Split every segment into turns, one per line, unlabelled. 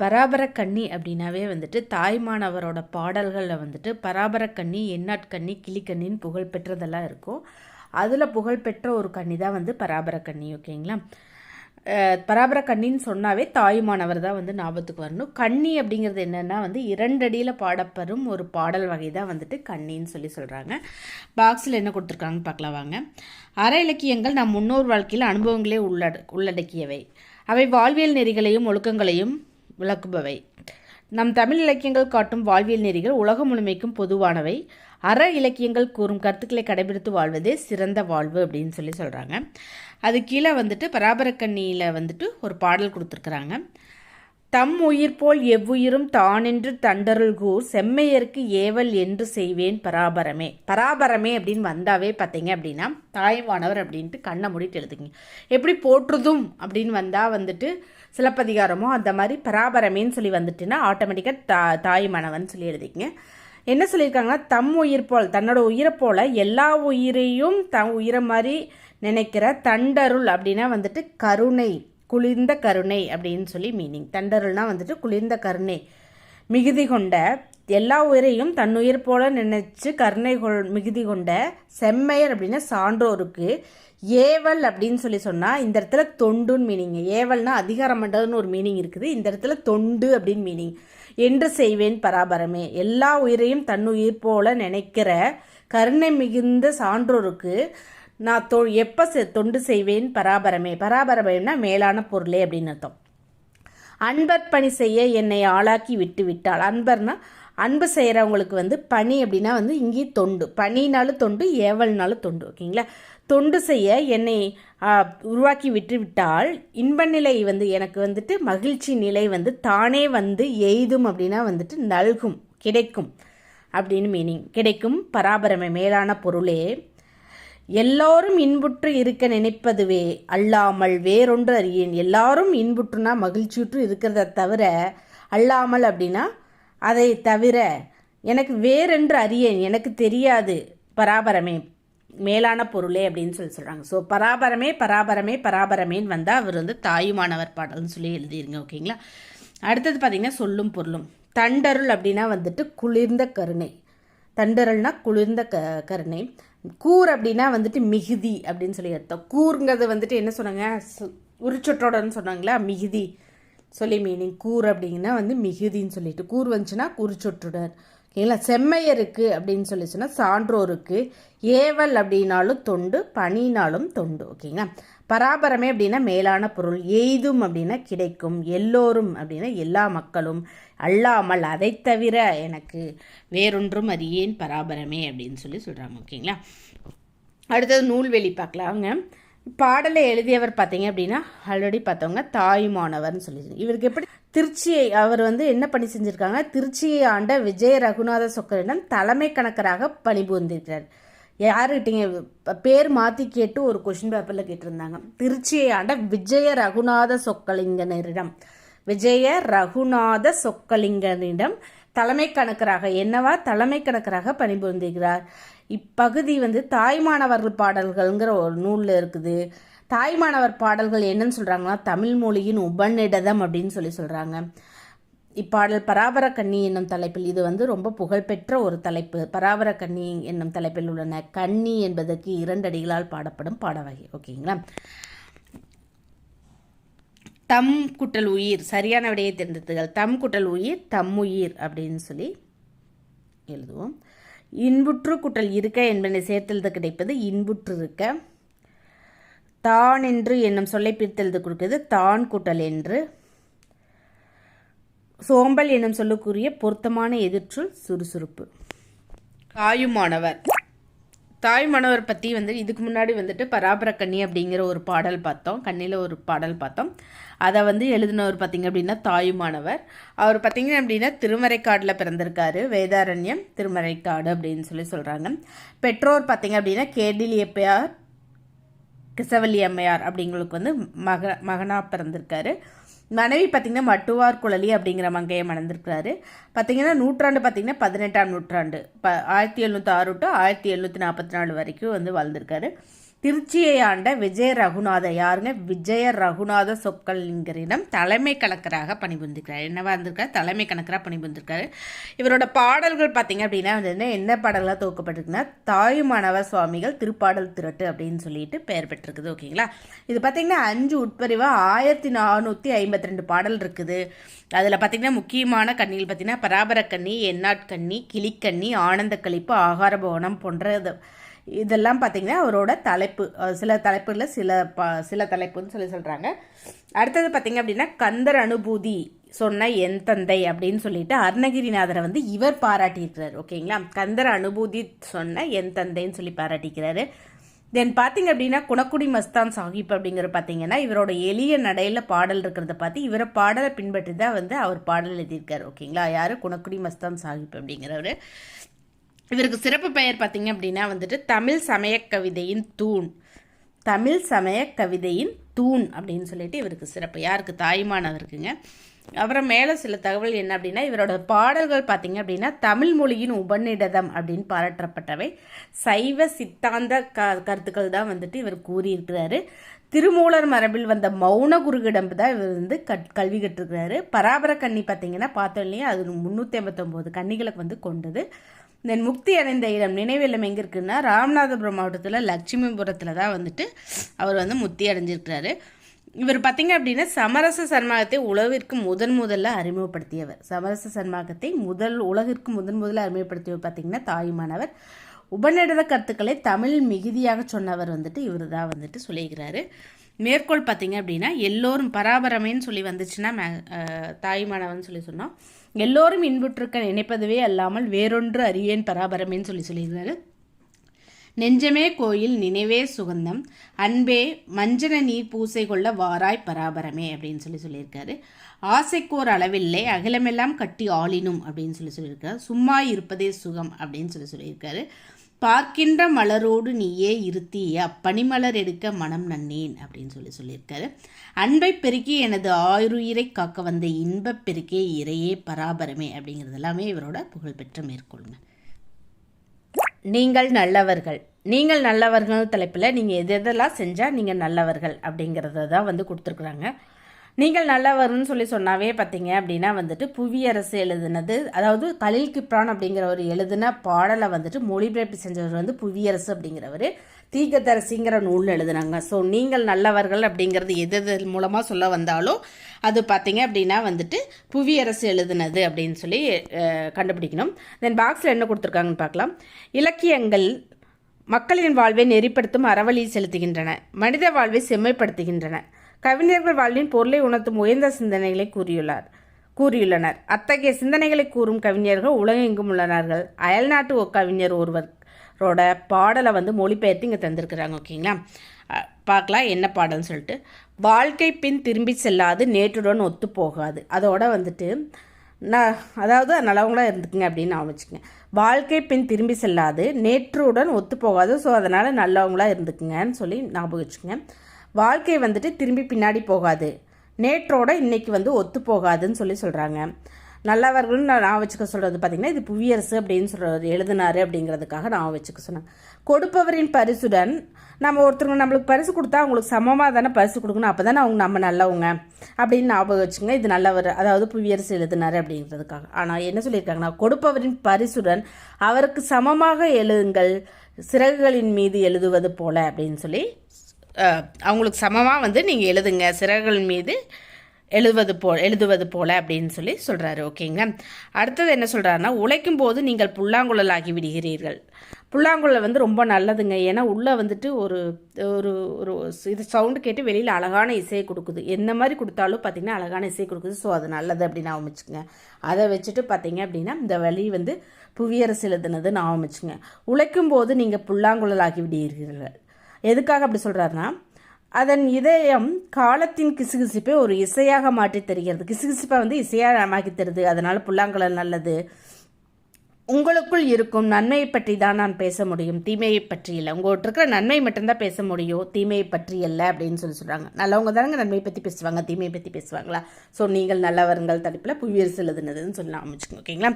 பராபர கன்னி அப்படின்னாவே வந்துட்டு தாய்மானவரோட பாடல்களில் வந்துட்டு பராபர கன்னி எண்ணாட்கன்னி கிளிக்கண்ணின்னு புகழ் பெற்றதெல்லாம் இருக்கும். அதில் புகழ்பெற்ற ஒரு கன்னி தான் வந்து பராபர கன்னி ஓகேங்களா? பராபர கன்னின்னு சொன்னாவே தாயுமானவர் தான் வந்து ஞாபகத்துக்கு வரணும். கன்னி அப்படிங்கிறது என்னென்னா வந்து இரண்டடியில் பாடப்பெறும் ஒரு பாடல் வகை தான் வந்துட்டு கன்னின்னு சொல்லி சொல்கிறாங்க பாக்ஸில் என்ன கொடுத்துருக்காங்கன்னு பார்க்கலாம் வாங்க. அற இலக்கியங்கள் நம் முன்னோர் வாழ்க்கையில் அனுபவங்களே உள்ளட உள்ளடக்கியவை. அவை வாழ்வியல் நெறிகளையும் ஒழுக்கங்களையும் விளக்குபவை. நம் தமிழ் இலக்கியங்கள் காட்டும் வாழ்வியல் நெறிகள் உலகம் முழுமைக்கும் பொதுவானவை. அற இலக்கியங்கள் கூறும் கருத்துக்களை கடைபிடித்து வாழ்வதே சிறந்த வாழ்வு அப்படின்னு சொல்லி சொல்கிறாங்க அது கீழே வந்துட்டு பராபரக்கண்ணியில் வந்துட்டு ஒரு பாடல் கொடுத்துருக்குறாங்க. தம் உயிர் போல் எவ்வுயிரும் தானென்று தண்டருள் கூர் செம்மையருக்கு ஏவல் என்று செய்வேன் பராபரமே. பராபரமே அப்படின்னு வந்தாவே பார்த்தீங்க அப்படின்னா தாய்வானவர் அப்படின்ட்டு கண்ணை மூடிட்டு எழுதுங்க. எப்படி போற்றுதும் அப்படின்னு வந்தால் வந்துட்டு சிலப்பதிகாரமோ அந்த மாதிரி பராபரமேன்னு சொல்லி வந்துட்டுன்னா ஆட்டோமேட்டிக்காக தா தாய்மானவன் சொல்லி எழுதிக்கங்க. என்ன சொல்லியிருக்காங்கன்னா தம் உயிர் போல் தன்னோட உயிரை போல எல்லா உயிரையும் த உயிரை மாதிரி நினைக்கிற தண்டருள் அப்படின்னா வந்துட்டு கருணை குளிர்ந்த கருணை அப்படின்னு சொல்லி மீனிங் தண்டருள்னா வந்துட்டு குளிர்ந்த கருணை. மிகுதி கொண்ட எல்லா உயிரையும் தன்னுயிர் போல நினைச்சு கருணை கொள் மிகுதி கொண்ட செம்மையர் அப்படின்னா சான்றோருக்கு. ஏவல் அப்படின்னு சொல்லி சொன்னால் இந்த இடத்துல தொண்டுன்னு மீனிங் ஏவல்னா அதிகாரம் பண்ணுறதுன்னு ஒரு மீனிங் இருக்குது. இந்த இடத்துல தொண்டு அப்படின்னு மீனிங் என்று செய்வேன் பராபரமே. எல்லா உயிரையும் தன்னுயிர் போல நினைக்கிற கருணை மிகுந்த சான்றோருக்கு நான் தொ எப்போ செ தொண்டு செய்வேன் பராபரமே. பராபரமேனா மேலான பொருளே அப்படின்னு அர்த்தம். அன்பர் பணி செய்ய என்னை ஆளாக்கி விட்டு விட்டாள். அன்பர்னா அன்பு செய்கிறவங்களுக்கு வந்து பணி அப்படின்னா வந்து இங்கே தொண்டு. பனினாலும் தொண்டு ஏவல்னாலும் தொண்டு. ஓகேங்களா? தொண்டு செய்ய என்னை உருவாக்கி விட்டுவிட்டால் இன்ப நிலை வந்து எனக்கு வந்துட்டு மகிழ்ச்சி நிலை வந்து தானே வந்து எய்தும் அப்படின்னா வந்துட்டு நல்கும் கிடைக்கும் அப்படின்னு மீனிங் கிடைக்கும் பராபரமை மேலான பொருளே. எல்லாரும் இன்புற்று இருக்க நினைப்பதுவே அல்லாமல் வேறொன்று அறியேன். எல்லாரும் இன்புற்றுனா மகிழ்ச்சியுற்று இருக்கிறத தவிர அல்லாமல் அப்படின்னா அதை தவிர எனக்கு வேறென்று அறியேன். எனக்கு தெரியாது. பராபரமே. மேலான பொருளே அப்படின்னு சொல்லி சொல்கிறாங்க ஸோ பராபரமே பராபரமே பராபரமேன்னு வந்தால் அவர் வந்து தாயுமானவர் பாடல்னு சொல்லி எழுதிருங்க ஓகேங்களா? அடுத்தது பார்த்தீங்கன்னா சொல்லும் பொருளும். தண்டருள் அப்படின்னா வந்துட்டு குளிர்ந்த கருணை. தண்டரல்னா குளிர்ந்த க கருணை. கூர் அப்படின்னா வந்துட்டு மிகுதி அப்படின்னு சொல்லி அர்த்தம். கூருங்கிறது வந்துட்டு என்ன சொன்னாங்க? சு- உரிச்சொற்றோடன்னு சொன்னாங்களா? மிகுதி. சொல்லி மீனிங் கூர் அப்படிங்கன்னா வந்து மிகுதின்னு சொல்லிட்டு. கூர் வந்துச்சுன்னா குறிச்சொற்றுடர் ஓகேங்களா செம்மையருக்கு அப்படின்னு சொல்லி சொன்னால் சான்றோருக்கு ஏவல் அப்படின்னாலும் தொண்டு பணினாலும் தொண்டு ஓகேங்களா? பராபரமே அப்படின்னா மேலான பொருள் எய்தும் அப்படின்னா கிடைக்கும் எல்லோரும் அப்படின்னா எல்லா மக்களும் அல்லாமல் அதை தவிர எனக்கு வேறொன்றும் அறியேன் பராபரமே அப்படின்னு சொல்லி சொல்கிறாங்க ஓகேங்களா? அடுத்தது நூல்வெளி பார்க்கலாங்க. பாடலை எழுதியவர் பார்த்தீங்க அப்படின்னா ஆல்ரெடி பார்த்தவங்க தாயுமானவர்னு சொல்லி இவருக்கு எப்படி திருச்சியை அவர் வந்து என்ன பணி செஞ்சுருக்காங்க? திருச்சியை ஆண்ட விஜய ரகுநாத சொக்கரிடம் தலைமை கணக்கராக பணிபுரிந்திருக்கிறார். யாருக்கிட்டீங்க? பேர் மாற்றி கேட்டு ஒரு கொஷின் பேப்பரில் கேட்டிருந்தாங்க. திருச்சியை ஆண்ட விஜய ரகுநாத சொக்கலிங்கனரிடம் விஜய ரகுநாத சொக்கலிங்கனிடம் தலைமை கணக்கராக என்னவா தலைமை கணக்கராக பணிபுரிந்திருக்கிறார்? இப்பகுதி வந்து தாய்மானவர் பாடல்கள்ங்கிற ஒரு நூலில் இருக்குது. தாய்மானவர் பாடல்கள் என்னன்னு சொல்கிறாங்கன்னா தமிழ் மொழியின் உபநிடதம் அப்படின்னு சொல்லி சொல்கிறாங்க இப்பாடல் பராபர கன்னி என்னும் தலைப்பில் இது வந்து ரொம்ப புகழ்பெற்ற ஒரு தலைப்பு. பராபர கன்னி என்னும் தலைப்பில் உள்ளன. கன்னி என்பதற்கு இரண்டடிகளால் பாடப்படும் பாட வகை. ஓகேங்களா? தம் குட்டல் உயிர் சரியான விடையை தேர்ந்தெடுத்துகள். தம் குட்டல் உயிர் தம்முயிர் அப்படின்னு சொல்லி எழுதுவோம். இன்புற்று குட்டல் இருக்க என்பதை சேர்த்தெழுத கிடைப்பது இன்புற்று இருக்க. தான் என்று என்னும் சொல்லை பிரித்தெழுத கொடுக்கிறது தான் குட்டல் என்று. சோம்பல் என்னும் சொல்லுக்குரிய பொருத்தமான எதிர்ச்சொல் சுறுசுறுப்பு. தாயுமானவர். தாயுமானவர் பற்றி வந்து இதுக்கு முன்னாடி வந்துட்டு பராபர கன்னி அப்படிங்கிற ஒரு பாடல் பார்த்தோம். கண்ணியில் ஒரு பாடல் பார்த்தோம். அதை வந்து எழுதினவர் பார்த்தீங்க அப்படின்னா தாயுமானவர். அவர் பார்த்திங்க அப்படின்னா திருமறைக்காடில் பிறந்திருக்காரு. வேதாரண்யம் திருமறைக்காடு அப்படின்னு சொல்லி சொல்கிறாங்க பெற்றோர் பார்த்திங்க அப்படின்னா கேடிலியப்பையார் கிசவல்லி அம்மையார் அப்படிங்களுக்கு வந்து மக மகனாக பிறந்திருக்காரு. மனைவி பார்த்திங்கன்னா மட்டுவார் குழலி அப்படிங்கிற மங்கையை மணந்திருக்கிறாரு பார்த்திங்கன்னா நூற்றாண்டு பார்த்திங்கன்னா பதினெட்டாம் நூற்றாண்டு. ப ஆயிரத்தி எழுநூற்றி ஆறு டு ஆயிரத்தி எழுநூற்றி நாற்பத்தி நாலு வரைக்கும் வந்து வாழ்ந்திருக்காரு. திருச்சியை ஆண்ட விஜய ரகுநாத யாருங்க? விஜய ரகுநாத சொற்கலிங்கரிடம் தலைமை கணக்கராக பணிபுரிந்திருக்கிறார். என்னவா இருந்திருக்காரு? தலைமை கணக்கராக பணிபுரிந்திருக்காரு. இவரோட பாடல்கள் பார்த்தீங்க அப்படின்னா வந்து என்ன பாடல்களாக தொகுக்கப்பட்டிருக்குன்னா தாயுமானவ சுவாமிகள் திருப்பாடல் திரட்டு அப்படின்னு சொல்லிட்டு பெயர் பெற்றிருக்குது. ஓகேங்களா? இது பார்த்தீங்கன்னா அஞ்சு உட்பிரிவாக ஆயிரத்தி நானூற்றி ஐம்பத்தி ரெண்டு பாடல் இருக்குது. அதில் பார்த்தீங்கன்னா முக்கியமான கண்ணிகள் பார்த்தீங்கன்னா பராபரக்கண்ணி எண்ணாட்கண்ணி கிளிக்கண்ணி ஆனந்த கழிப்பு ஆகார பவனம் போன்ற இதெல்லாம் பார்த்தீங்கன்னா அவரோட தலைப்பு. சில தலைப்புகளில் சில ப சில தலைப்புன்னு சொல்லி சொல்கிறாங்க அடுத்தது பார்த்தீங்க அப்படின்னா கந்தர் அனுபூதி சொன்ன என் தந்தை அப்படின்னு சொல்லிட்டு அருணகிரிநாதரை வந்து இவர் பாராட்டியிருக்கிறார். ஓகேங்களா? கந்தர் அனுபூதி சொன்ன என் தந்தைன்னு சொல்லி பாராட்டிக்கிறாரு. தென் பார்த்தீங்க அப்படின்னா குணக்குடி மஸ்தான் சாஹிப் அப்படிங்கிற பார்த்தீங்கன்னா இவரோட எளிய நடையில் பாடல் இருக்கிறத பார்த்து இவரை பாடலை பின்பற்றி தான் வந்து அவர் பாடல் எழுதியிருக்கார். ஓகேங்களா? யார்? குணக்குடி மஸ்தான் சாஹிப் அப்படிங்கிறவர். இவருக்கு சிறப்பு பெயர் பார்த்தீங்க அப்படின்னா வந்துட்டு தமிழ் சமய கவிதையின் தூண். தமிழ் சமய கவிதையின் தூண் அப்படின்னு சொல்லிட்டு இவருக்கு சிறப்பு. யாருக்கு? தாய்மானவருக்குங்க அப்புறம் மேலே சில தகவல் என்ன அப்படின்னா இவரோட பாடல்கள் பார்த்தீங்க அப்படின்னா தமிழ் மொழியின் உபநிடதம் அப்படின்னு பாராட்டப்பட்டவை. சைவ சித்தாந்த க கருத்துக்கள் தான் வந்துட்டு இவர் கூறியிருக்கிறாரு. திருமூலர் மரபில் வந்த மௌன குருகிடம் தான் இவர் வந்து கட் கல்வி கற்றுக்கிறாரு. பராபர கன்னி பார்த்தீங்கன்னா பார்த்தோம் இல்லையா? அது முந்நூற்றி ஐம்பத்தொம்போது கன்னிகளுக்கு வந்து கொண்டது. தென் முக்தி அடைந்த இடம் நினைவில்லம் எங்கே இருக்குன்னா ராமநாதபுரம் மாவட்டத்தில் லட்சுமிபுரத்தில் தான் வந்துட்டு அவர் வந்து முக்தி அடைஞ்சிருக்கிறாரு. இவர் பார்த்தீங்க அப்படின்னா சமரச சன்மார்க்கத்தை உலகிற்கு முதன் முதல்ல அறிமுகப்படுத்தியவர். சமரச சன்மார்க்கத்தை முதல் உலகிற்கு முதன் முதல்ல அறிமுகப்படுத்தியவர் பார்த்தீங்கன்னா தாயுமானவர் உபநிடத கருத்துக்களை தமிழ் மிகுதியாக சொன்னவர் வந்துட்டு இவர் தான் வந்துட்டு சொல்லியிருக்கிறாரு. மேற்கோள் பார்த்தீங்க அப்படின்னா எல்லோரும் பராபரமைன்னு சொல்லி வந்துச்சுன்னா தாய்மானவன் சொல்லி சொன்னோம். எல்லோரும் இன்புற்றிருக்க நினைப்பதுவே அல்லாமல் வேறொன்று அறியேன் பராபரமேன்னு சொல்லி சொல்லியிருந்தாரு. நெஞ்சமே கோயில் நினைவே சுகந்தம் அன்பே மஞ்சன நீர் பூசை கொள்ள வாராய் பராபரமே அப்படின்னு சொல்லி சொல்லியிருக்காரு. ஆசைக்கோர் அளவில்லை அகிலமெல்லாம் கட்டி ஆளினும் அப்படின்னு சொல்லி சொல்லியிருக்காரு. சும்மா இருப்பதே சுகம் அப்படின்னு சொல்லி சொல்லியிருக்காரு. பார்க்கின்ற மலரோடு நீயே இருத்திய அப்பனிமலர் எடுக்க மனம் நன்னேன் அப்படின்னு சொல்லி சொல்லியிருக்காரு. அன்பை பெருக்கி எனது ஆயுருயிரை காக்க வந்த இன்பப் பெருக்கே இறையே பராபரமே அப்படிங்கிறது எல்லாமே இவரோட புகழ்பெற்ற மேற்கொள்ளுங்க நீங்கள் நல்லவர்கள். நீங்கள் நல்லவர்கள் தலைப்பில் நீங்கள் எது எதெல்லாம் செஞ்சால் நீங்கள் நல்லவர்கள் அப்படிங்கிறத தான் வந்து கொடுத்துருக்குறாங்க. நீங்கள் நல்லவர்னு சொல்லி சொன்னாவே பார்த்தீங்க அப்படின்னா வந்துட்டு புவியரசு எழுதுனது அதாவது கலில் கிப்ரான் அப்படிங்கிற ஒரு எழுதின பாடலை வந்துட்டு மொழிபெயர்ப்பு செஞ்சவர் வந்து புவியரசு அப்படிங்கிறவர். தீகதரசிங்கிற நூல் எழுதுனாங்க. ஸோ நீங்கள் நல்லவர்கள் அப்படிங்கிறது எது எது மூலமாக சொல்ல வந்தாலும் அது பார்த்தீங்க அப்படின்னா வந்துட்டு புவியரசு எழுதுனது அப்படின்னு சொல்லி கண்டுபிடிக்கணும். தென் பாக்ஸில் என்ன கொடுத்துருக்காங்கன்னு பார்க்கலாம். இலக்கியங்கள் மக்களின் வாழ்வை நெறிப்படுத்தும் அறவழி செலுத்துகின்றன. மனித வாழ்வை செம்மைப்படுத்துகின்றன. கவிஞர்கள் வாழ்வின் பொருளை உணர்த்தும் உயர்ந்த சிந்தனைகளை கூறியுள்ளார். கூறியுள்ளனர். அத்தகைய சிந்தனைகளை கூறும் கவிஞர்கள் உலகெங்கும் உள்ளனர்கள். அயல்நாட்டு கவிஞர் ஒருவரோட பாடலை வந்து மொழிபெயர்த்து இங்கே தந்திருக்கிறாங்க ஓகேங்களா பார்க்கலாம் என்ன பாடல்னு சொல்லிட்டு. வாழ்க்கை பின் திரும்பி செல்லாது நேற்றுடன் ஒத்து போகாது. அதோட வந்துட்டு நான் அதாவது நல்லவங்களாக இருந்துக்குங்க அப்படின்னு நான் வச்சுக்கோங்க. வாழ்க்கை பின் திரும்பி செல்லாது நேற்றுடன் ஒத்து போகாது ஸோ அதனால் நல்லவங்களாக இருந்துக்குங்கன்னு சொல்லி ஞாபகம் வச்சுக்கோங்க. வாழ்க்கை வந்துட்டு திரும்பி பின்னாடி போகாது. நேற்றோட இன்னைக்கு வந்து ஒத்து போகாதுன்னு சொல்லி சொல்கிறாங்க நல்லவர்கள்னு நான் வச்சுக்க சொல்கிறது பார்த்திங்கன்னா இது புவியரசு அப்படின்னு சொல்கிறது எழுதினாரு அப்படிங்கிறதுக்காக நான் வச்சுக்க சொன்னேன். கொடுப்பவரின் பரிசுடன் நம்ம ஒருத்தருங்க நம்மளுக்கு பரிசு கொடுத்தா அவங்களுக்கு சமமாக தானே பரிசு கொடுக்கணும். அப்போ தானே அவங்க நம்ம நல்லவங்க அப்படின்னு ஞாபகம் வச்சுங்க இது நல்லவர் அதாவது புவியரசு எழுதினார் அப்படிங்கிறதுக்காக. ஆனால் என்ன சொல்லியிருக்காங்கன்னா கொடுப்பவரின் பரிசுடன் அவருக்கு சமமாக எழுதுங்கள் சிறகுகளின் மீது எழுதுவது போல அப்படின்னு சொல்லி அவங்களுக்கு சமமாக வந்து நீங்கள் எழுதுங்க. சிறகுகள் மீது எழுதுவது போ எழுதுவது போல் அப்படின்னு சொல்லி சொல்கிறாரு ஓகேங்க அடுத்தது என்ன சொல்கிறாருன்னா உழைக்கும் போது நீங்கள் புல்லாங்குழல் ஆகி விடுகிறீர்கள். புல்லாங்குழல் வந்து ரொம்ப நல்லதுங்க. ஏன்னா உள்ளே வந்துட்டு ஒரு ஒரு ஒரு இது சவுண்டு கேட்டு வெளியில் அழகான இசையை கொடுக்குது. என்ன மாதிரி கொடுத்தாலும் பார்த்திங்கன்னா அழகான இசை கொடுக்குது. ஸோ அது நல்லது அப்படின்னு ஆரம்பிச்சுங்க அதை வச்சுட்டு பார்த்தீங்க அப்படின்னா இந்த வழி வந்து புவியரசு எழுதுனது நான் உழைக்கும் போது நீங்கள் புல்லாங்குழல் ஆகி விடுகிறீர்கள். எதுக்காக அப்படி சொல்கிறாருன்னா அதன் இதயம் காலத்தின் கிசுகிசுப்பை ஒரு இசையாக மாற்றி தருகிறது. கிசுகிசுப்பை வந்து இசையாக மாற்றி தருது. அதனால் புல்லாங்குழல் நல்லது. உங்களுக்குள் இருக்கும் நன்மையை பற்றி தான் நான் பேச முடியும். தீமையை பற்றி இல்லை. உங்கள்கிட்ட இருக்கிற நன்மை மட்டும்தான் பேச முடியும். தீமையை பற்றி இல்லை அப்படின்னு சொல்லி சொல்கிறாங்க நல்லவங்க தானங்க நன்மையை பற்றி பேசுவாங்க. தீமையை பற்றி பேசுவாங்களா? ஸோ நீங்கள் நல்லவருங்கள் தலைப்பில் புவியரசு எழுதுனதுன்னு சொல்லி அமைச்சுக்கோங்க ஓகேங்களா?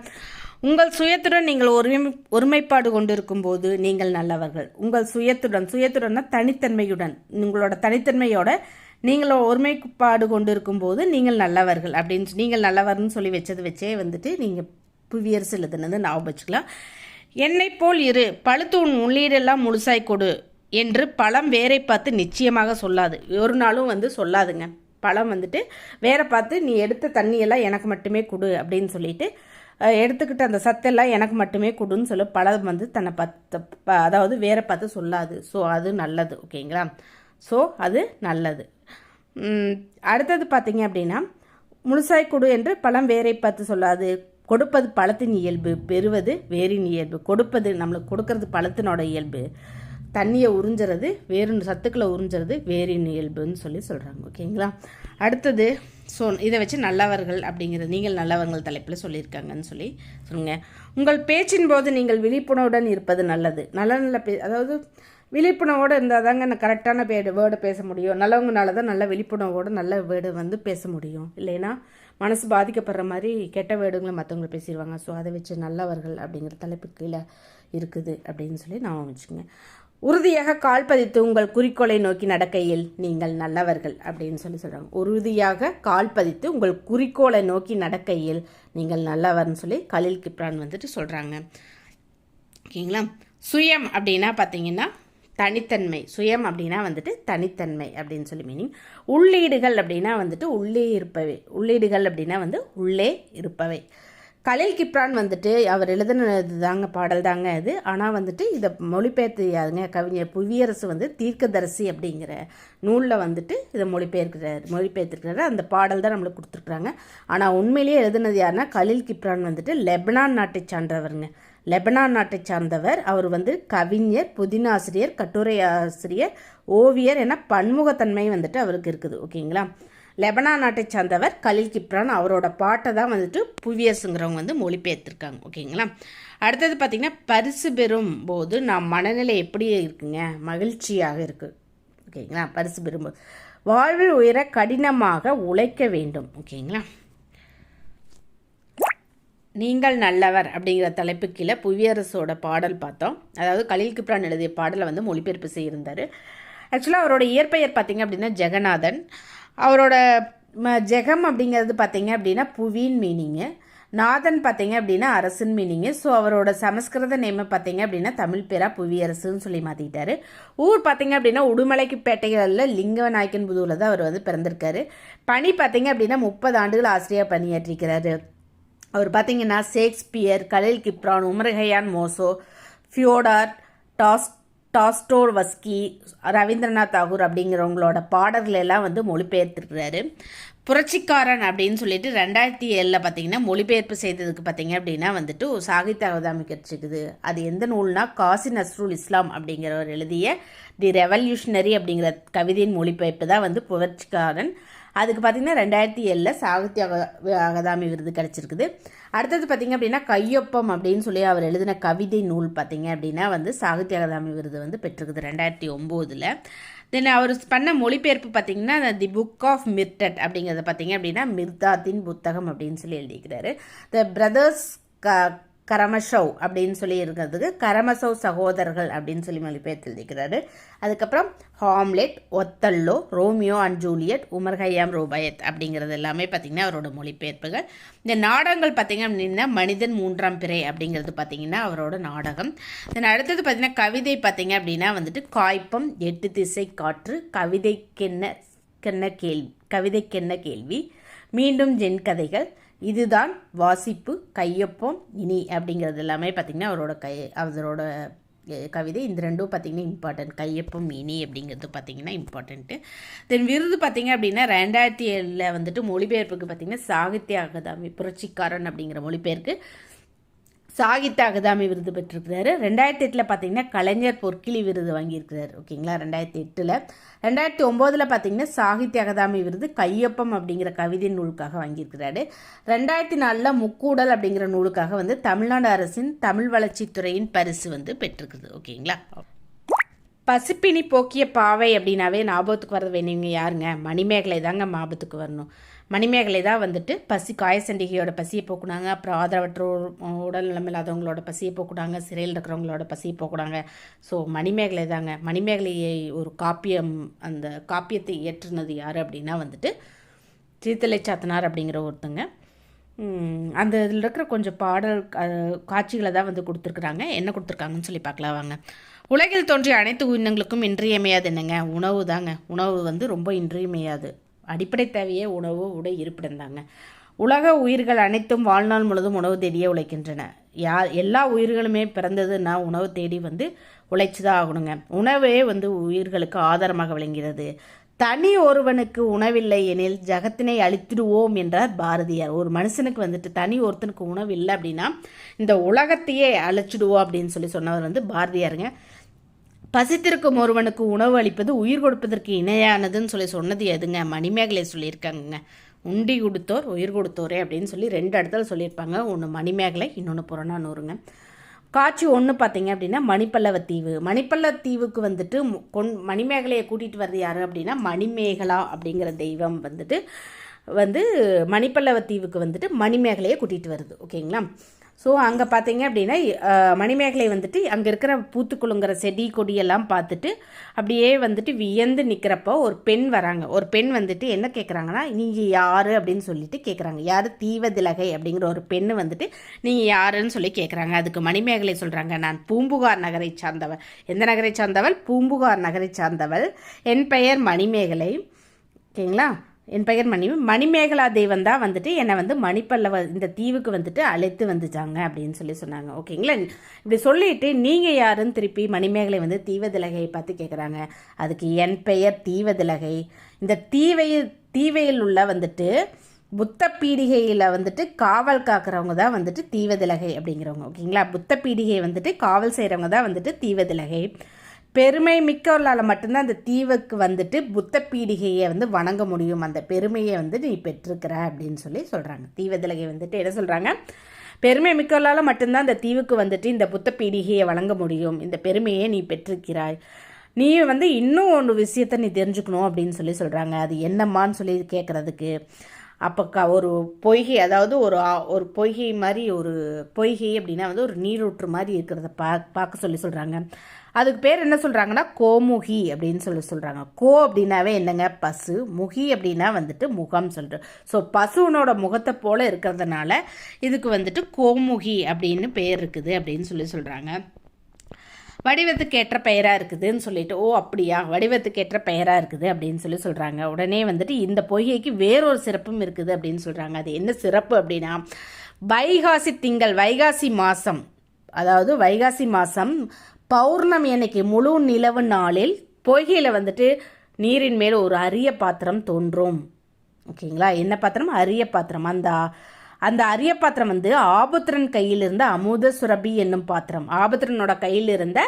உங்கள் சுயத்துடன் நீங்கள் ஒருமை ஒருமைப்பாடு கொண்டு இருக்கும்போது நீங்கள் நல்லவர்கள். உங்கள் சுயத்துடன் சுயத்துடன்னா தனித்தன்மையுடன். உங்களோட தனித்தன்மையோட நீங்கள் ஒருமைப்பாடு கொண்டு இருக்கும்போது நீங்கள் நல்லவர்கள் அப்படின்னு நீங்கள் நல்லவர்னு சொல்லி வச்சது வச்சே வந்துட்டு நீங்கள் புவியரசு எழுதுனது ஞாபகம் வச்சுக்கலாம். என்னை போல் இரு பழுத்து உன் உள்ளீடெல்லாம் முழுசாய் கொடு என்று பழம் வேரை பார்த்து நிச்சயமாக சொல்லாது. ஒரு நாளும் வந்து சொல்லாதுங்க. பழம் வந்துட்டு வேற பார்த்து நீ எடுத்த தண்ணியெல்லாம் எனக்கு மட்டுமே கொடு அப்படின்னு சொல்லிட்டு எடுத்துக்கிட்ட அந்த சத்தெல்லாம் எனக்கு மட்டுமே கொடுன்னு சொல்லி பழம் வந்து தன்னை பார்த்து அதாவது வேற பார்த்து சொல்லாது. ஸோ அது நல்லது. ஓகேங்களா? ஸோ அது நல்லது. அடுத்தது பார்த்தீங்க அப்படின்னா முழுசாய் கொடு என்று பழம் வேரை பார்த்து சொல்லாது. கொடுப்பது பழத்தின் இயல்பு பெறுவது வேரின் இயல்பு. கொடுப்பது நம்மளுக்கு கொடுக்கறது பழத்தினோட இயல்பு. தண்ணியை உறிஞ்சுறது வேறு சத்துக்களை உறிஞ்சுறது வேரின் இயல்புன்னு சொல்லி சொல்கிறாங்க ஓகேங்களா? அடுத்தது ஸோ இதை வச்சு நல்லவர்கள் அப்படிங்கிறது நீங்கள் நல்லவர்கள் தலைப்பில் சொல்லியிருக்காங்கன்னு சொல்லி சொல்லுங்கள் உங்கள் பேச்சின் போது நீங்கள் விழிப்புணர்வுடன் இருப்பது நல்லது. நல்ல நல்ல பே அதாவது விழிப்புணர்வோடு இருந்தால் தாங்க நான் கரெக்டான பேடு வேர்டை பேச முடியும். நல்லவங்கனால தான் நல்ல விழிப்புணர்வோடு நல்ல வேர்டு வந்து பேச முடியும். இல்லைன்னா மனசு பாதிக்கப்படுற மாதிரி கெட்ட வேர்டுங்களை மற்றவங்களை பேசிடுவாங்க ஸோ அதை வச்சு நல்லவர்கள் அப்படிங்கிற தலைப்பு கீழே இருக்குது அப்படின்னு சொல்லி நான் வச்சுக்கோங்க. உறுதியாக கால் பதித்து உங்கள் குறிக்கோளை நோக்கி நடக்கையில் நீங்கள் நல்லவர்கள் அப்படின்னு சொல்லி சொல்கிறாங்க உறுதியாக கால் பதித்து உங்கள் குறிக்கோளை நோக்கி நடக்கையில் நீங்கள் நல்லவர்னு சொல்லி கலில் கிப்ரான் வந்துட்டு சொல்கிறாங்க ஓகேங்களா? சுயம் அப்படின்னா பார்த்தீங்கன்னா தனித்தன்மை சுயம் அப்படின்னா வந்துட்டு தனித்தன்மை அப்படின்னு சொல்லி மீனிங் உள்ளீடுகள் அப்படின்னா வந்துட்டு உள்ளே இருப்பவை. உள்ளீடுகள் அப்படின்னா வந்து உள்ளே இருப்பவை. கலில் கிப்ரான் வந்துட்டு அவர் எழுதினது தாங்க பாடல் தாங்க இது. ஆனால் வந்துட்டு இதை மொழிபெயர்த்து யாருங்க கவிஞர் புவியரசு வந்து தீர்க்கதரிசி அப்படிங்கிற நூலில் வந்துட்டு இதை மொழிபெயர்க்கிறார் மொழிபெயர்த்துருக்கிறாரு. அந்த பாடல் தான் நம்மளுக்கு கொடுத்துருக்குறாங்க. ஆனால் உண்மையிலேயே எழுதுனது யாருன்னா கலில் கிப்ரான் வந்துட்டு லெபனான் நாட்டை சான்றவருங்க. லெபனான் நாட்டை சார்ந்தவர். அவர் வந்து கவிஞர் புதினாசிரியர் கட்டுரை ஆசிரியர் ஓவியர் என பன்முகத்தன்மை வந்துட்டு அவருக்கு இருக்குது. ஓகேங்களா? லெபனான் நாட்டை சார்ந்தவர் கலில் கிப்ரான். அவரோட பாட்டை தான் வந்துட்டு புவியர்ஸுங்கிறவங்க வந்து மொழிபெயர்த்திருக்காங்க. ஓகேங்களா? அடுத்தது பார்த்திங்கன்னா பரிசு பெறும் போது நாம் மனநிலை எப்படி இருக்குங்க? மகிழ்ச்சியாக இருக்குது ஓகேங்களா? பரிசு பெறும்போது வாழ்வில் உயர கடினமாக உழைக்க வேண்டும். ஓகேங்களா? நீங்கள் நல்லவர் அப்படிங்கிற தலைப்பு கீழே புவியரசோட பாடல் பார்த்தோம். அதாவது கலில் கிப்ரான் எழுதிய பாடலை வந்து மொழிபெயர்ப்பு செய்திருந்தார். ஆக்சுவலாக அவரோட இயற்பெயர் பார்த்திங்க அப்படின்னா ஜெகநாதன். அவரோட ஜெகம் அப்படிங்கிறது பார்த்தீங்க அப்படின்னா புவியின் மீனிங்கு நாதன் பார்த்தீங்க அப்படின்னா அரசுன்னு மீனிங்கு ஸோ அவரோட சமஸ்கிருத நேம பார்த்தீங்க அப்படின்னா தமிழ் பேரா புவியரசுன்னு சொல்லி மாற்றிட்டாரு ஊர் பார்த்தீங்க அப்படின்னா உடுமலைக்கு பேட்டைகளில் லிங்கநாயக்கன் புதுவில் தான் அவர் வந்து பிறந்திருக்காரு. பணி பார்த்தீங்க அப்படின்னா முப்பது ஆண்டுகள் ஆசிரியர் பணியாற்றிருக்கிறாரு. அவர் பார்த்தீங்கன்னா Shakespeare Khalil Gibran Omar Khayyam மோசோ Fyodor டாஸ் டாஸ்டோர் வஸ்கி ரவீந்திரநாத் தாகூர் அப்படிங்கிறவங்களோட பாடல்களெல்லாம் வந்து மொழிபெயர்த்துருக்கிறாரு. புரட்சிக்காரன் அப்படின்னு சொல்லிட்டு ரெண்டாயிரத்தி ஏழில் பார்த்தீங்கன்னா மொழிபெயர்ப்பு செய்ததுக்கு பார்த்தீங்க அப்படின்னா வந்துட்டு சாகித்ய அகதாமி கிடச்சிக்குது அது எந்த நூல்னா காசி நஸ்ருல் இஸ்லாம் அப்படிங்கிறவர் எழுதிய தி ரெவல்யூஷனரி அப்படிங்கிற கவிதையின் மொழிபெயர்ப்பு தான் வந்து புரட்சிக்காரன். அதுக்கு பார்த்திங்கன்னா ரெண்டாயிரத்தி ஏழில் சாகித்ய அகாதாமி விருது கிடச்சிருக்குது. அடுத்தது பார்த்திங்க அப்படின்னா கையொப்பம் அப்படின்னு சொல்லி அவர் எழுதின கவிதை நூல் பார்த்திங்க அப்படின்னா வந்து சாகித்ய அகதாமி விருது வந்து பெற்றிருக்குது ரெண்டாயிரத்தி ஒம்போதில். தென் அவர் பண்ண மொழிபெயர்ப்பு பார்த்திங்கன்னா தி புக் ஆஃப் மிர்டட் அப்படிங்கிறத பார்த்திங்க அப்படின்னா மிர்தாத்தின் புத்தகம் அப்படின்னு சொல்லி எழுதிக்கிறாரு த பிரதர்ஸ் க கரமசௌ அப்படின்னு சொல்லி இருக்கிறதுக்கு கரமசௌ சகோதரர்கள் அப்படின்னு சொல்லி மொழிபெயர்த்து எழுதிக்கிறாரு. அதுக்கப்புறம் Hamlet Othello Romeo and Juliet Omar Khayyam அப்படிங்கிறது எல்லாமே பார்த்திங்கன்னா அவரோட மொழிபெயர்ப்புகள். இந்த நாடகங்கள் பார்த்திங்க அப்படின்னா மனிதன் மூன்றாம் பிறை அப்படிங்கிறது பார்த்திங்கன்னா அவரோட நாடகம். தென் அடுத்தது பார்த்திங்கன்னா கவிதை பார்த்திங்க அப்படின்னா வந்துட்டு காய்ப்பம் எட்டு திசை காற்று கவிதைக்கென்ன கென்ன கேள்வி கவிதைக்கென்ன கேள்வி மீண்டும் ஜென் கதைகள் இதுதான் வாசிப்பு கையொப்பம் இனி அப்படிங்கிறது எல்லாமே பார்த்திங்கன்னா அவரோட கை அவரோட கவிதை. இந்த ரெண்டும் பார்த்திங்கன்னா இம்பார்ட்டன்ட் கையொப்பம் இனி அப்படிங்கிறது பார்த்திங்கன்னா இம்பார்ட்டண்ட்டு தென் விருது பார்த்திங்க அப்படின்னா ரெண்டாயிரத்தி ஏழில் வந்துட்டு மொழிபெயர்ப்புக்கு பார்த்திங்கன்னா சாகித்ய அகாதமி புரட்சிக்காரன் அப்படிங்கிற மொழிபெயர்க்கு சாகித்ய அகாதமி விருது பெற்றிருக்கிறாரு. ரெண்டாயிரத்தி எட்டில் பார்த்தீங்கன்னா கலைஞர் பொற்கிளி விருது வாங்கியிருக்கிறாரு. ஓகேங்களா? ரெண்டாயிரத்தி எட்டில். ரெண்டாயிரத்தி ஒம்போதில் பார்த்தீங்கன்னா சாகித்ய அகாதமி விருது கையொப்பம் அப்படிங்கிற கவிதை நூலுக்காக வாங்கியிருக்கிறாரு. ரெண்டாயிரத்தி நாலில் முக்கூடல் அப்படிங்கிற நூலுக்காக வந்து தமிழ்நாடு அரசின் தமிழ் வளர்ச்சித்துறையின் பரிசு வந்து பெற்றிருக்குது ஓகேங்களா? பசிப்பினி போக்கிய பாவை அப்படின்னாவே ஞாபகத்துக்கு வரது வேணுங்க. யாருங்க? மணிமேகலை தாங்க ஞாபகத்துக்கு வரணும். மணிமேகலை தான் வந்துட்டு பசி காயசண்டிகையோட பசியை போக்குனாங்க. அப்புறம் ஆதரவற்றோர் உடல் நலம் இல்லாதவங்களோட பசியை போக்குனாங்க. சிறையில் இருக்கிறவங்களோட பசியை போக்குனாங்க. ஸோ மணிமேகலை தாங்க. மணிமேகலையை ஒரு காப்பியம் அந்த காப்பியத்தை இயற்றுனது யார் அப்படின்னா வந்துட்டு சீத்தலை சாத்தனார் அப்படிங்கிற ஒருத்தங்க. அந்த இதில் இருக்கிற கொஞ்சம் பாடல் காட்சிகளை தான் வந்து கொடுத்துருக்குறாங்க. என்ன கொடுத்துருக்காங்கன்னு சொல்லி பார்க்கலாம் வாங்க. உலகில் தோன்றிய அனைத்து உயிரினங்களுக்கும் இன்றியமையாது என்னங்க? உணவு தாங்க. உணவு வந்து ரொம்ப இன்றியமையாது. அடிப்படை தேவையே உணவு உடை இருப்பிடம் தாங்க. உலக உயிர்கள் அனைத்தும் வாழ்நாள் முழுதும் உணவு தேடியே உழைக்கின்றன. யா எல்லா உயிர்களுமே பிறந்ததுன்னா உணவு தேடி வந்து உழைச்சி தான் ஆகணுங்க. உணவே வந்து உயிர்களுக்கு ஆதாரமாக விளங்கிறது தனி ஒருவனுக்கு உணவில்லை எனில் ஜகத்தினை அழித்திடுவோம் என்றார் பாரதியார். ஒரு மனுஷனுக்கு வந்துட்டு தனி ஒருத்தனுக்கு உணவு இல்லை அப்படின்னா இந்த உலகத்தையே அழிச்சிடுவோம் அப்படின்னு சொல்லி சொன்னவர் வந்து பாரதியாருங்க. பசித்திருக்கும் ஒருவனுக்கு உணவு அளிப்பது உயிர் கொடுப்பதற்கு இணையானதுன்னு சொல்லி சொன்னது எதுங்க? மணிமேகலை சொல்லியிருக்காங்கங்க. உண்டி கொடுத்தோர் உயிர் கொடுத்தோரே அப்படின்னு சொல்லி ரெண்டு இடத்துல சொல்லியிருப்பாங்க. ஒன்று மணிமேகலை இன்னொன்று புறநானூறுங்க காட்சி ஒன்று பார்த்தீங்க அப்படின்னா மணிப்பல்லவ தீவு மணிப்பல்லவ தீவுக்கு வந்துட்டு கொண் மணிமேகலையை கூட்டிகிட்டு வர்றது யார் அப்படின்னா மணிமேகலா அப்படிங்கிற தெய்வம் வந்துட்டு வந்து மணிப்பல்லவ தீவுக்கு வந்துட்டு மணிமேகலையை கூட்டிகிட்டு வருது. ஓகேங்களா? ஸோ அங்கே பார்த்தீங்க அப்படின்னா மணிமேகலை வந்துட்டு அங்கே இருக்கிற பூத்துக்குழுங்கிற செடி கொடியெல்லாம் பார்த்துட்டு அப்படியே வந்துட்டு வியந்து நிற்கிறப்போ ஒரு பெண் வராங்க. ஒரு பெண் வந்துட்டு என்ன கேட்குறாங்கன்னா நீங்கள் யார்? அப்படின்னு சொல்லிட்டு கேட்குறாங்க யார் தீவதிலகை? அப்படிங்கிற ஒரு பெண் வந்துட்டு நீங்கள் யாருன்னு சொல்லி கேட்குறாங்க அதுக்கு மணிமேகலை சொல்கிறாங்க நான் பூம்புகார் நகரை சார்ந்தவள் எந்த நகரை சார்ந்தவள்? பூம்புகார் நகரை சார்ந்தவள். என் பெயர் மணிமேகலை. ஓகேங்களா? என் பெயர் மணி. மணிமேகலா தெய்வம் தான் வந்துட்டு என்னை வந்து மணிப்பல்லவ இந்த தீவுக்கு வந்துட்டு அழைத்து வந்துட்டாங்க அப்படின்னு சொல்லி சொன்னாங்க. ஓகேங்களா? இப்படி சொல்லிட்டு நீங்கள் யாருன்னு திருப்பி மணிமேகலை வந்து தீவதிலகையை பார்த்து கேட்குறாங்க அதுக்கு என் பெயர் தீவதிலகை. இந்த தீவையில் தீவையில் உள்ள வந்துட்டு புத்த பீடிகையில் வந்துட்டு காவல் காக்கிறவங்க தான் வந்துட்டு தீவதிலகை அப்படிங்கிறவங்க. ஓகேங்களா? புத்த பீடிகை வந்துட்டு காவல் செய்கிறவங்க தான் வந்துட்டு தீவதிலகை. பெருமை மிக்கவர்களால் மட்டும்தான் அந்த தீவுக்கு வந்துட்டு புத்த பீடிகையை வந்து வணங்க முடியும். அந்த பெருமையை வந்து நீ பெற்றிருக்கிற அப்படின்னு சொல்லி சொல்கிறாங்க தீவதிலகை வந்துட்டு என்ன சொல்கிறாங்க பெருமை மிக்கவர்களால் மட்டும்தான் அந்த தீவுக்கு வந்துட்டு இந்த புத்த பீடிகையை வழங்க முடியும். இந்த பெருமையை நீ பெற்றிருக்கிறாய். நீ வந்து இன்னும் ஒன்று விஷயத்த நீ தெரிஞ்சுக்கணும் அப்படின்னு சொல்லி சொல்கிறாங்க அது என்னம்மான்னு சொல்லி கேட்குறதுக்கு அப்போ க ஒரு பொய்கை அதாவது ஒரு ஆ- ஒரு பொய்கை மாதிரி ஒரு பொய்கை அப்படின்னா வந்து ஒரு நீரூற்று மாதிரி இருக்கிறத பா பார்க்க சொல்லி சொல்கிறாங்க அதுக்கு பேர் என்ன சொல்கிறாங்கன்னா கோமுகி அப்படின்னு சொல்லி சொல்கிறாங்க கோ அப்படின்னாவே என்னங்க? பசு. முகி அப்படின்னா வந்துட்டு முகம் சொல்கிறோம் ஸோ பசுவனோட முகத்தை போல இருக்கிறதுனால இதுக்கு வந்துட்டு கோமுகி அப்படின்னு பேர் இருக்குது அப்படின்னு சொல்லி சொல்கிறாங்க வடிவத்துக்கு ஏற்ற பெயராக இருக்குதுன்னு சொல்லிட்டு ஓ அப்படியா? வடிவத்துக்கு ஏற்ற பெயராக இருக்குது அப்படின்னு சொல்லி சொல்கிறாங்க உடனே வந்துட்டு இந்த பொய்கைக்கு வேறொரு சிறப்பும் இருக்குது அப்படின்னு சொல்கிறாங்க அது என்ன சிறப்பு அப்படின்னா வைகாசி திங்கள் வைகாசி மாதம் அதாவது வைகாசி மாதம் பௌர்ணமி அன்னைக்கு முழு நிலவு நாளில் பொய்கையில் வந்துட்டு நீரின் மேல் ஒரு அரிய பாத்திரம் தோன்றும். ஓகேங்களா? என்ன பாத்திரம்? அரிய பாத்திரம். அந்த அந்த அரிய பாத்திரம் வந்து ஆபுத்திரன் கையில் இருந்த அமுத சுரபி என்னும் பாத்திரம். ஆபுத்திரனோட கையில் இருந்த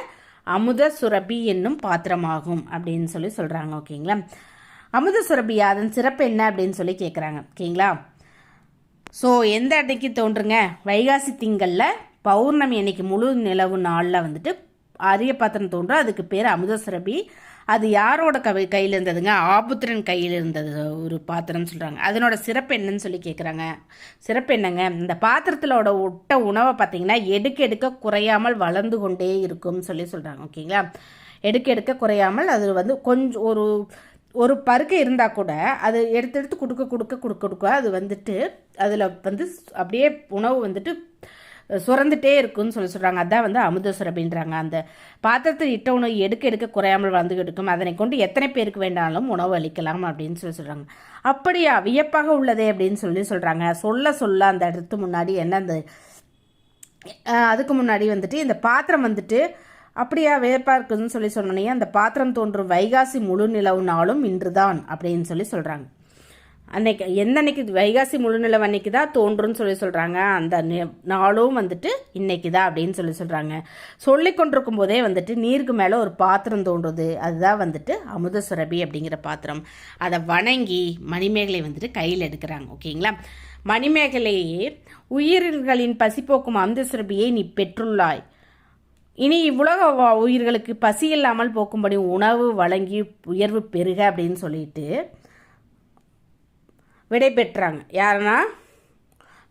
அமுத சுரபி என்னும் பாத்திரமாகும் அப்படின்னு சொல்லி சொல்கிறாங்க ஓகேங்களா? அமுத சுரபி அதன் சிறப்பு என்ன அப்படின்னு சொல்லி கேட்குறாங்க ஓகேங்களா? ஸோ எந்த அன்னைக்கு தோன்றுங்க? வைகாசி திங்களில் பௌர்ணமி அன்னைக்கு முழு நிலவு நாளில் வந்துட்டு அரிய பாத்திரம் தோன்றும் அதுக்கு பேர் அமுதசுரபி. அது யாரோட கவி கையில் இருந்ததுங்க? ஆபுத்திரன் கையில் இருந்தது ஒரு பாத்திரம் சொல்கிறாங்க அதனோட சிறப்பு என்னன்னு சொல்லி கேட்குறாங்க சிறப்பு என்னங்க? இந்த பாத்திரத்திலோட ஒட்ட உணவை பார்த்தீங்கன்னா எடுக்க எடுக்க குறையாமல் வளர்ந்து கொண்டே இருக்கும்னு சொல்லி சொல்கிறாங்க ஓகேங்களா? எடுக்க எடுக்க குறையாமல் அது வந்து கொஞ்சம் ஒரு ஒரு பருக்கை இருந்தால் கூட அது எடுத்து எடுத்து கொடுக்க கொடுக்க கொடுக்க கொடுக்க அது வந்துட்டு அதில் வந்து அப்படியே உணவு வந்துட்டு சுரந்துட்டே இருக்குன்னு சொல்லி சொல்கிறாங்க அதான் வந்து அமுத சுரபின்றாங்க அந்த பாத்திரத்தில் இட்ட உணவு எடுக்க எடுக்க குறையாமல் வந்து எடுக்கும் அதனை கொண்டு எத்தனை பேருக்கு வேண்டாலும் உணவு அளிக்கலாம் அப்படின்னு சொல்லி சொல்கிறாங்க அப்படியா? வியப்பாக உள்ளதே அப்படின்னு சொல்லி சொல்கிறாங்க சொல்ல சொல்ல அந்த இடத்து முன்னாடி என்ன அந்த அதுக்கு முன்னாடி வந்துட்டு இந்த பாத்திரம் வந்துட்டு அப்படியா வேப்பா இருக்குதுன்னு சொல்லி சொன்னோன்னே அந்த பாத்திரம் தோன்றும் வைகாசி முழு நிலவு நாளும் இன்றுதான் அப்படின்னு சொல்லி சொல்கிறாங்க அன்னைக்கு எந்த அன்னைக்கு வைகாசி முழுநிலவு அன்னைக்கு தான் தோன்றும்னு சொல்லி சொல்கிறாங்க அந்த நே- நாளும் வந்துட்டு இன்னைக்கு தான் அப்படின்னு சொல்லி சொல்கிறாங்க சொல்லி கொண்டிருக்கும் போதே வந்துட்டு நீருக்கு மேலே ஒரு பாத்திரம் தோன்றுது. அதுதான் வந்துட்டு அமுத சுரபி அப்படிங்கிற பாத்திரம். அதை வணங்கி மணிமேகலை வந்துட்டு கையில் எடுக்கிறாங்க. ஓகேங்களா? மணிமேகலையே உயிர்களின் பசி போக்கும் அமுத சுரபியை நீ பெற்றுள்ளாய். இனி இவ்வுலக உயிர்களுக்கு பசி இல்லாமல் போக்கும்படி உணவு வழங்கி உயர்வு பெறுக அப்படின்னு சொல்லிட்டு விடை பெற்றாங்க யாருன்னா?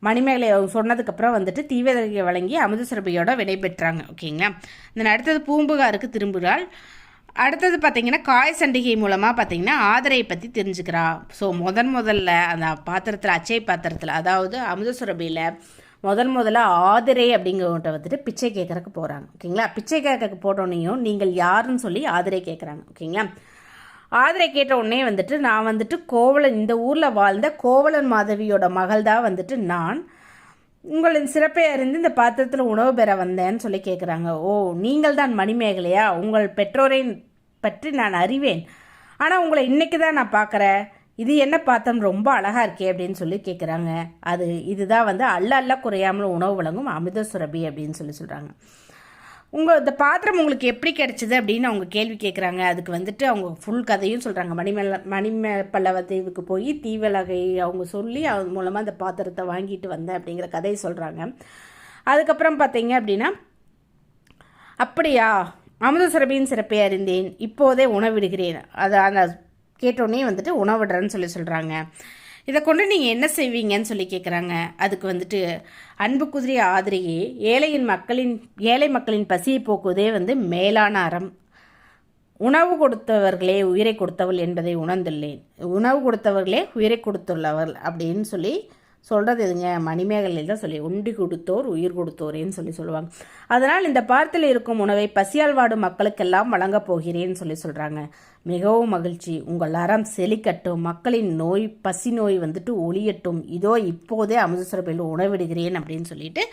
மணிமேகலை அவங்க சொன்னதுக்கப்புறம் வந்துட்டு தீவிரதையை வழங்கி அமுதசுரபியோட விடை பெற்றாங்க ஓகேங்களா? இந்த அடுத்தது பூம்புகாருக்கு திரும்புகிறாள். அடுத்தது பார்த்தீங்கன்னா காய் சண்டிகை மூலமாக பார்த்தீங்கன்னா ஆதரையை பற்றி தெரிஞ்சுக்கிறா. ஸோ முதன் முதல்ல அந்த பாத்திரத்தில் அச்சை பாத்திரத்தில் அதாவது அமுதசுரபியில் முதன் முதல்ல ஆதிரை அப்படிங்கிறவங்கள்ட்ட வந்துட்டு பிச்சை கேட்கறக்கு போகிறாங்க ஓகேங்களா? பிச்சை கேட்கறக்கு போட்டோன்னையும் நீங்கள் யாருன்னு சொல்லி ஆதிரை கேட்குறாங்க ஓகேங்களா? ஆதரை கேட்ட உடனே வந்துட்டு நான் வந்துட்டு கோவலன் இந்த ஊரில் வாழ்ந்த கோவலன் மாதவியோட மகள் தான் வந்துட்டு நான். உங்களின் சிறப்பை அறிந்து இந்த பாத்திரத்தில் உணவு பெற வந்தேன்னு சொல்லி கேட்குறாங்க ஓ நீங்கள் தான் மணிமேகலையா? உங்கள் பெற்றோரை பற்றி நான் அறிவேன். ஆனால் உங்களை இன்றைக்கி தான் நான் பார்க்குறேன் இது என்ன பாத்திரம்? ரொம்ப அழகாக இருக்கே அப்படின்னு சொல்லி கேட்குறாங்க அது இதுதான் வந்து அல்ல அல்ல குறையாமல் உணவு வழங்கும் அமிர்த சுரபி அப்படின்னு சொல்லி சொல்கிறாங்க உங்கள் இந்த பாத்திரம் உங்களுக்கு எப்படி கிடைச்சிது அப்படின்னு அவங்க கேள்வி கேட்குறாங்க அதுக்கு வந்துட்டு அவங்க ஃபுல் கதையும் சொல்கிறாங்க மணிமேல மணிமே பல்லவத்தீவுக்கு போய் தீவலகை அவங்க சொல்லி அது மூலமாக அந்த பாத்திரத்தை வாங்கிட்டு வந்தேன் அப்படிங்கிற கதையை சொல்கிறாங்க அதுக்கப்புறம் பார்த்தீங்க அப்படின்னா அப்படியா அமுத சுரபியின் சிறப்பை அறிந்தேன். இப்போதே உணவிடுகிறேன். அதை அந்த கேட்டோடனே வந்துட்டு உணவிடுறேன்னு சொல்லி சொல்கிறாங்க இதை கொண்டு நீங்கள் என்ன செய்வீங்கன்னு சொல்லி கேட்குறாங்க அதுக்கு வந்துட்டு அன்பு குதிரை ஆதரியே ஏழையின் மக்களின் ஏழை மக்களின் பசியை போக்குவதே வந்து மேலான அறம். உணவு கொடுத்தவர்களே உயிரை கொடுத்தவள் என்பதை உணர்ந்துள்ளேன். உணவு கொடுத்தவர்களே உயிரை கொடுத்துள்ளவள் அப்படின்னு சொல்லி சொல்கிறது எதுங்க? மணிமேகலையில் தான் சொல்லி உண்டி கொடுத்தோர் உயிர் கொடுத்தோரேன்னு சொல்லி சொல்லுவாங்க. அதனால் இந்த பாரத்தில் இருக்கும் உணவை பசியால் வாடும் மக்களுக்கெல்லாம் வழங்கப் போகிறேன்னு சொல்லி சொல்கிறாங்க மிகவும் மகிழ்ச்சி. உங்கள் அறம் செழிக்கட்டும் மக்களின் நோய் பசி நோய் வந்துட்டு ஒளியட்டும் இதோ இப்போதே அமுதசுரபையில் உணவிடுகிறேன் அப்படின்னு சொல்லிட்டு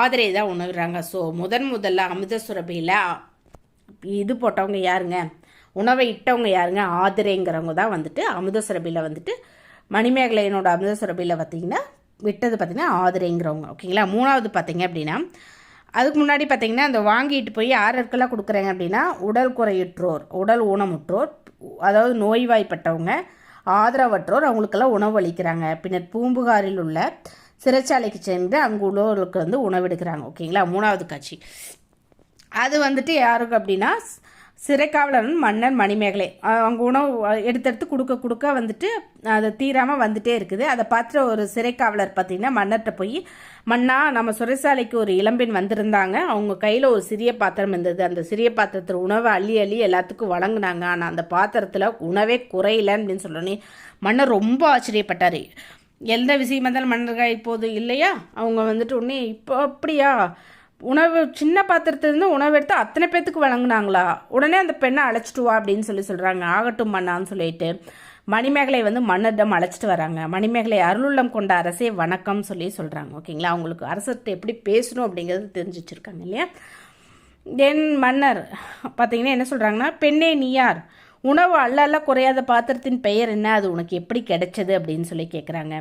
ஆதரை தான் உணவுறாங்க ஸோ முதன் முதல்ல அமுதசுரபையில் இது போட்டவங்க யாருங்க? உணவை இட்டவங்க யாருங்க? ஆதிரைங்கிறவங்க தான் வந்துட்டு அமுதசுரபியில் வந்துட்டு மணிமேகலையனோட அமிர்த சுரபியில் பார்த்தீங்கன்னா விட்டது பார்த்தீங்கன்னா ஆதரைங்கிறவங்க. ஓகேங்களா மூணாவது பார்த்தீங்க அப்படின்னா அதுக்கு முன்னாடி பார்த்திங்கன்னா அந்த வாங்கிட்டு போய் யாருக்கெல்லாம் கொடுக்குறாங்க அப்படின்னா உடல் குறையுற்றோர் உடல் ஊனமுற்றோர் அதாவது நோய்வாய்ப்பட்டவங்க ஆதரவற்றோர் அவங்களுக்கெல்லாம் உணவு அளிக்கிறாங்க. பின்னர் பூம்புகாரில் உள்ள சிறைச்சாலைக்கு சென்று அங்கு உள்ளவர்களுக்கு வந்து உணவெடுக்கிறாங்க ஓகேங்களா மூணாவது காட்சி. அது வந்துட்டு யாருக்கு அப்படின்னா சிறைக்காவலன் மன்னர் மணிமேகலை. அவங்க உணவு எடுத்தெடுத்து கொடுக்க கொடுக்க வந்துட்டு அது தீராமல் வந்துட்டே இருக்குது. அதை பார்த்துட்டு ஒரு சிறைக்காவலர் பார்த்தீங்கன்னா மன்னர்கிட்ட போய் மன்னா நம்ம சிறைசாலைக்கு ஒரு இளம்பெண் வந்திருந்தாங்க. அவங்க கையில் ஒரு சிறிய பாத்திரம் இருந்தது. அந்த சிறிய பாத்திரத்தில் உணவை அள்ளி அள்ளி எல்லாத்துக்கும் வழங்கினாங்க. ஆனால் அந்த பாத்திரத்தில் உணவே குறையில அப்படின்னு சொல்லணும் மன்னர் ரொம்ப ஆச்சரியப்பட்டார். எந்த விஷயமா இருந்தாலும் மன்னர்கள் இப்போது இல்லையா? அவங்க வந்துட்டு உடனே இப்போ அப்படியா? உணவு சின்ன பாத்திரத்துலேருந்து உணவு எடுத்து அத்தனை பேத்துக்கு வழங்கினாங்களா? உடனே அந்த பெண்ணை அழைச்சிட்டு வா அப்படின்னு சொல்லி சொல்கிறாங்க ஆகட்டும் மன்னான்னு சொல்லிட்டு மணிமேகலை வந்து மன்னரிடம் அழைச்சிட்டு வராங்க. மணிமேகலை அருளுள்ளம் கொண்ட அரசே வணக்கம் சொல்லி சொல்கிறாங்க ஓகேங்களா? அவங்களுக்கு அரசர்கிட்ட எப்படி பேசணும் அப்படிங்கிறது தெரிஞ்சு வச்சுருக்காங்க இல்லையா? என் மன்னர் பார்த்தீங்கன்னா என்ன சொல்கிறாங்கன்னா பெண்ணே நீ யார்? உணவு அல்ல அல்ல குறையாத பாத்திரத்தின் பெயர் என்ன? அது உனக்கு எப்படி கிடைச்சது? அப்படின்னு சொல்லி கேட்குறாங்க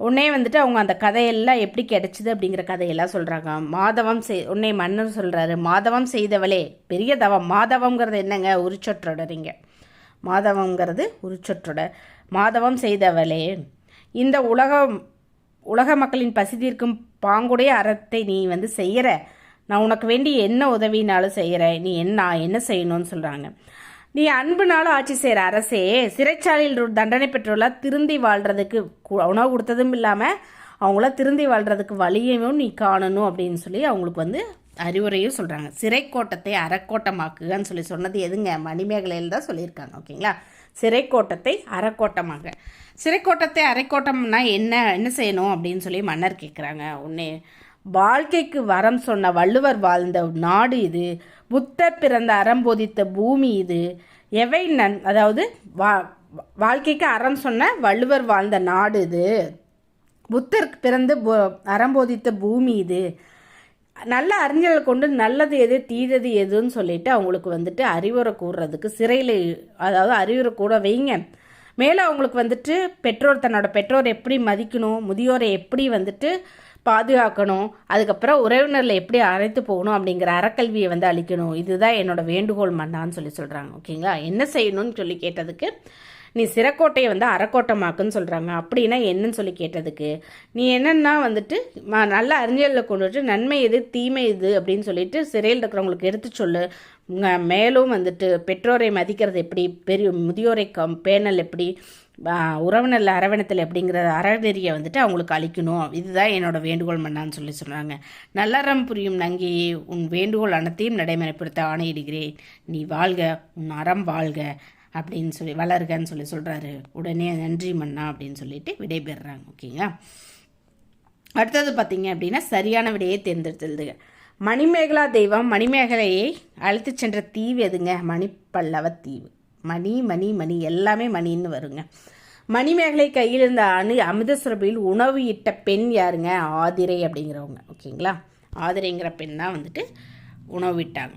உடனே வந்துட்டு அவங்க அந்த கதையெல்லாம் எப்படி கிடைச்சிது அப்படிங்கிற கதையெல்லாம் சொல்கிறாங்க மாதவம் செய் உன்னை மன்னர் சொல்கிறாரு மாதவம் செய்தவளே பெரிய தவம். மாதவங்கிறது என்னங்க? உரிச்சொற்றொடரிங்க மாதவங்கிறது உரிச்சொற்றொடர் மாதவம் செய்தவளே இந்த உலகம் உலக மக்களின் பசி தீர்க்கும் பாங்குடைய அறத்தை நீ வந்து செய்கிற நான் உனக்கு வேண்டி என்ன உதவினாலும் செய்கிறேன் நீ என்ன நான் என்ன செய்யணும்னு சொல்கிறாங்க நீ அன்புனால ஆட்சி செய்கிற அரசே சிறைச்சாலையில் தண்டனை பெற்றுள்ள திருந்தி வாழ்கிறதுக்கு உணவு கொடுத்ததும் இல்லாமல் அவங்கள திருந்தி வாழ்கிறதுக்கு வழியையும் நீ காணணும் அப்படின்னு சொல்லி அவங்களுக்கு வந்து அறிவுரையும் சொல்கிறாங்க சிறைக்கோட்டத்தை அறக்கோட்டமாக்குகன்னு சொல்லி சொன்னது எதுங்க? மணிமேகலையில் தான் சொல்லியிருக்காங்க ஓகேங்களா? சிறைக்கோட்டத்தை அறக்கோட்டமாக சிறைக்கோட்டத்தை அரைக்கோட்டம்னா என்ன என்ன செய்யணும் அப்படின்னு சொல்லி மன்னர் கேட்குறாங்க உன்னே வாழ்க்கைக்கு வரம் சொன்ன வள்ளுவர் வாழ்ந்த நாடு இது. புத்தர் பிறந்த அறம் போதித்த பூமி இது. எவை நன் அதாவது வா வாழ்க்கைக்கு அறம் சொன்ன வள்ளுவர் வாழ்ந்த நாடு இது. புத்தர் பிறந்து அறம் போதித்த பூமி இது. நல்ல அறிஞர்கள் கொண்டு நல்லது எது தீதது எதுன்னு சொல்லிட்டு அவங்களுக்கு வந்துட்டு அறிவுரை கூறுறதுக்கு சிறையில் அதாவது அறிவுரை கூட வைங்க. மேலே அவங்களுக்கு வந்துட்டு பெற்றோர் தன்னோட பெற்றோர் எப்படி மதிக்கணும் முதியோரை எப்படி வந்துட்டு பாதுகாக்கணும். அதுக்கப்புறம் உறவினரில் எப்படி அழைத்து போகணும் அப்படிங்கிற அறக்கல்வியை வந்து அளிக்கணும். இதுதான் என்னோட வேண்டுகோள் மன்னான்னு சொல்லி சொல்கிறாங்க ஓகேங்களா? என்ன செய்யணும்னு சொல்லி கேட்டதுக்கு நீ சிறக்கோட்டையை வந்து அறக்கோட்டமாக்குன்னு சொல்கிறாங்க அப்படின்னா என்னன்னு சொல்லி கேட்டதுக்கு நீ என்னென்னா வந்துட்டு நல்ல அறிஞர்களை கொண்டு வந்து நன்மை எது தீமை இது அப்படின்னு சொல்லிட்டு சிறையில் இருக்கிறவங்களுக்கு எடுத்து சொல்லு. மேலும் வந்துட்டு பெற்றோரை மதிக்கிறது எப்படி? பெரிய முதியோரை கம் பேணல் எப்படி? ஆ, உறவினர் அரவணத்தில் எப்படிங்கிற அறநெறியை வந்துட்டு அவங்களுக்கு அளிக்கணும். இதுதான் என்னோட வேண்டுகோள் மன்னான்னு சொல்லி சொல்கிறாங்க நல்லறம் புரியும் நங்கியே உன் வேண்டுகோள் அனைத்தையும் நடைமுறைப்படுத்த ஆணையிடுகிறேன். நீ வாழ்க உன் அறம் வாழ்க. அப்படின்னு சொல்லி வளர்கன்னு சொல்லி சொல்கிறாரு உடனே நன்றி மன்னா அப்படின்னு சொல்லிட்டு விடைபெறுறாங்க ஓகேங்களா? அடுத்தது பார்த்தீங்க அப்படின்னா சரியான விடையை தேர்ந்தெடுத்தது. மணிமேகலா தெய்வம் மணிமேகலையை அழைத்து சென்ற தீவு எதுங்க? மணிப்பல்லவ தீவு. மணி மணி மணி எல்லாமே மணின்னு வருங்க. மணிமேகலை கையில் இருந்த அணு அமிர்தசுரபியில் உணவு இட்ட பெண் யாருங்க? ஆதிரை அப்படிங்கிறவங்க ஓகேங்களா? ஆதிரைங்கிற பெண் தான் வந்துட்டு உணவு இட்டாங்க.